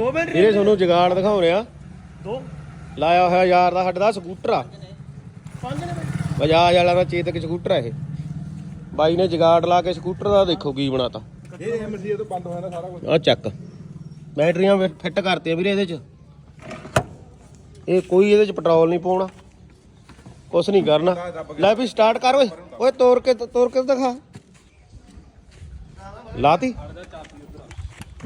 ਵੀਰੇ ਤੁਹਾਨੂੰ ਜਗਾੜ ਦਿਖਾਉ ਰਿਹਾ। ਦੋ। ਲਾਇਆ ਹੋਇਆ ਯਾਰ ਦਾ ਸਾਡਾ ਦਾ ਸਕੂਟਰ ਆ। ਪੰਜ ਨੇ ਬਜਾਜ ਵਾਲਾ ਦਾ ਚੇਤਕ ਸਕੂਟਰ ਆ ਇਹ। ਬਾਈ ਨੇ ਜਗਾੜ ਲਾ ਕੇ ਸਕੂਟਰ ਦਾ ਦੇਖੋ ਕੀ ਬਣਾਤਾ ਇਹ ਐਮਸੀ ਤੋਂ ਬੰਦ ਹੋਇਆ ਸਾਰਾ ਕੁਝ ਆ ਚੱਕ। ਬੈਟਰੀਆਂ ਫਿੱਟ ਕਰਤੀਆਂ ਵੀਰੇ ਇਹਦੇ ਚ। ਇਹ ਕੋਈ ਇਹਦੇ ਚ ਪੈਟਰੋਲ ਨਹੀਂ ਪਾਉਣਾ। ਕੁਛ ਨਹੀਂ ਕਰਨਾ। ਲੈ ਵੀ ਸਟਾਰਟ ਕਰ ਓਏ। ਓਏ ਤੋੜ ਕੇ ਤੋੜ ਕੇ ਦਿਖਾ। ਲਾਤੀ।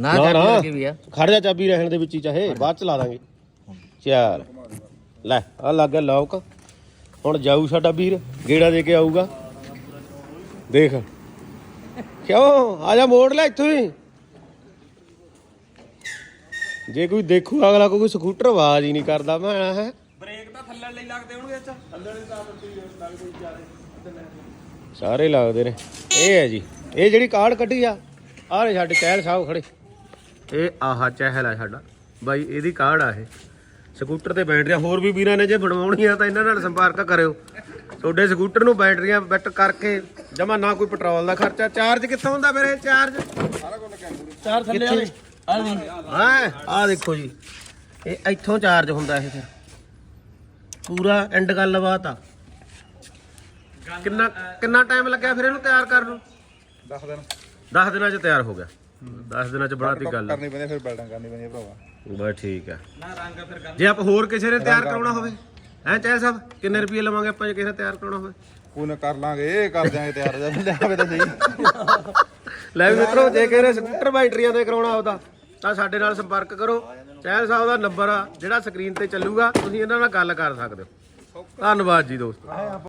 ਨਾ ਨਾ, ਚਾਬੀ ਨਾ। ਲੱਗੀ ਵੀ ਆ। ਖੜ ਜਾ ਚਾਬੀ ਰਹਿਣ ਦੇ ਵਿੱਚ ਹੀ ਚਾਹੇ ਬਾਅਦ ਚ ਲਾ ਦਾਂਗੇ। ਚੱਲ। ਲੈ ਆ ਲੱਗ ਗਿਆ ਲੌਕ ਹੁਣ ਜਾਊ ਸਾਡਾ ਵੀਰ ਗੇੜਾ ਦੇ ਕੇ ਆਊਗਾ। ਦੇਖ। ਕਿਉਂ? ਆ ਜਾ ਮੋੜ ਲੈ ਇੱਥੋਂ ਹੀ। ਜੇ ਕੋਈ ਦੇਖੂ ਅਗਲਾ ਕੋਈ ਸਕੂਟਰ ਆਵਾਜ਼ ਹੀ ਨਹੀਂ ਕਰਦਾ ਮੈਂ ਹੈ। ਬ੍ਰੇਕ ਤਾਂ ਥੱਲੇ ਲਈ ਲੱਗਦੇ ਹੋਣਗੇ ਅੱਛਾ ਥੱਲੇ ਵਾਲੇ ਤਾਂ ਲੱਗਦੇ ਜ਼ਿਆਦਾ ਸਾਰੇ ਲੱਗਦੇ ਨੇ। ਇਹ ਹੈ ਜੀ ਇਹ ਜਿਹੜੀ ਕਾਰਡ ਕੱਢੀ ਆ ਆਹ ਨੇ ਸਾਡੇ ਸਾਹਿਬ ਖੜੇ। ਇਹ ਆਹਾ ਚਹਿਲ ਆ ਸਾਡਾ। ਬਾਈ ਇਹਦੀ ਕਾਰਡ ਆ ਇਹ। ਸਕੂਟਰ ਤੇ ਬੈਟਰੀਆਂ ਹੋਰ ਵੀ ਵੀਰਾਂ ਨੇ ਜੇ ਬਣਵਾਉਣੀ ਆ ਤਾਂ ਇਹਨਾਂ ਨਾਲ ਸੰਪਰਕ ਕਰਿਓ। ਤੁਹਾਡੇ ਸਕੂਟਰ ਨੂੰ ਬੈਟਰੀਆਂ ਫਿੱਟ ਕਰਕੇ ਜਮਾ ਨਾ ਕੋਈ ਪੈਟਰੋਲ ਦਾ ਖਰਚਾ। ਚਾਰਜ ਕਿੱਥੋਂ ਹੁੰਦਾ ਫਿਰ ਇਹ ਚਾਰਜ? ਚਾਰ ਥੱਲੇ ਵਾਲੇ। ਹਾਂ? ਆ ਦੇਖੋ ਜੀ। ਇਹ ਇੱਥੋਂ ਚਾਰਜ ਹੁੰਦਾ ਇਹ ਫਿਰ। ਪੂਰਾ ਐਂਡ ਗੱਲਬਾਤ ਆ। ਕਿੰਨਾ ਕਿੰਨਾ ਟਾਈਮ ਲੱਗਿਆ ਫਿਰ ਇਹਨੂੰ ਤਿਆਰ ਕਰਨ ਨੂੰ? ਦੱਸ ਦਿਨ। 10 ਦਿਨਾਂ 'ਚ ਤਿਆਰ ਹੋ ਗਿਆ। 10 ਦਿਨਾਂ 'ਚ ਬਣਾਤੀ ਗੱਲ ਕਰਨੀ ਪੈਂਦੀ ਫਿਰ ਬਿਲਡਿੰਗ ਕਰਨੀ ਪੈਂਦੀ ਭਰਾਵਾ। ਬਸ ਠੀਕ ਆ। ਜੇ ਆਪਾਂ ਹੋਰ ਕਿਸੇ ਨੇ ਤਿਆਰ ਕਰਾਉਣਾ ਹੋਵੇ ਹੈਂ ਚਾਹ ਸਾਹਿਬ ਕਿੰਨੇ ਰੁਪਏ ਲਵਾਂਗੇ ਆਪਾਂ ਜੇ ਕਿਸੇ ਨੇ ਤਿਆਰ ਕਰਾਉਣਾ ਹੋਵੇ? ਕੋਈ ਨਾ ਕਰ ਲਾਂਗੇ ਕਰ ਦਿਆਂਗੇ ਤਿਆਰ ਜਦ ਲਿਆਵੇ ਤਾਂ ਸਹੀ। ਲੈ ਵੀ ਮਿੱਤਰੋ ਜੇ ਕਿਸੇ ਨੇ ਸਕੂਟਰ ਬੈਟਰੀਆਂ ਤੇ ਕਰਾਉਣਾ ਉਹਦਾ ਤਾਂ ਸਾਡੇ ਨਾਲ ਸੰਪਰਕ ਕਰੋ। ਚਹਿਲ ਸਾਹਿਬ ਦਾ ਨੰਬਰ ਆ ਜਿਹੜਾ ਸਕਰੀਨ ਤੇ ਚੱਲੂਗਾ ਤੁਸੀਂ ਇਹਨਾਂ ਨਾਲ ਗੱਲ ਕਰ ਸਕਦੇ ਹੋ। ਧੰਨਵਾਦ ਜੀ ਦੋਸਤੋ।